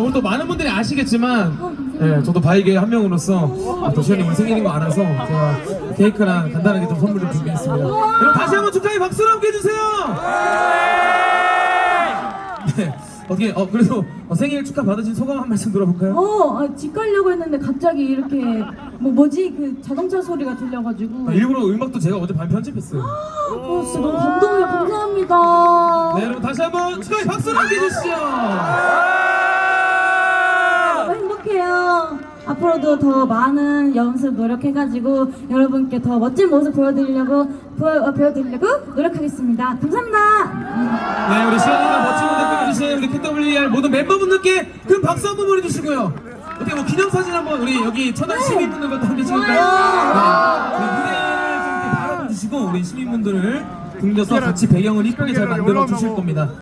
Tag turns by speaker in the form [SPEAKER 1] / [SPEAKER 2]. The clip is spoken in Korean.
[SPEAKER 1] 오늘 또 많은 분들이 아시겠지만, 예, 저도 바이게 한 명으로서 도시현이 오늘 생일인 거 알아서 제가 케이크랑 간단하게 좀 선물을 준비했습니다. 여러분 다시 한번 축하의 박수로 함께 해주세요. 네, 어떻게 어 그래도 어, 생일 축하 받으신 소감 한 말씀 들어볼까요?
[SPEAKER 2] 어, 아, 집 가려고 했는데 갑자기 이렇게 뭐 뭐지 그 자동차 소리가 들려가지고
[SPEAKER 1] 아, 일부러 음악도 제가 어제 반 편집했어요.
[SPEAKER 2] 어, 진짜 너무 감동해요. 감사합니다.
[SPEAKER 1] 네, 여러분 다시 한번 축하의 박수로 함께 해주시죠.
[SPEAKER 2] 너무 행복해요. 앞으로도 더 많은 연습 노력해가지고 여러분께 더 멋진 모습 보여드리려고 보여, 어, 보여드리려고 노력하겠습니다. 감사합니다.
[SPEAKER 1] 네, 우리 시연이가 멋진 무대 보여주신 우리 KWR 모든 멤버분들께 큰 박수 한번 보내주시고요. 어떻게 뭐 기념사진 한번 우리 여기 천안 시민분들과 함께 찍을까요? 네, 분들을 등져서 같이 배경을 이쁘게 잘 만들어 주실 겁니다.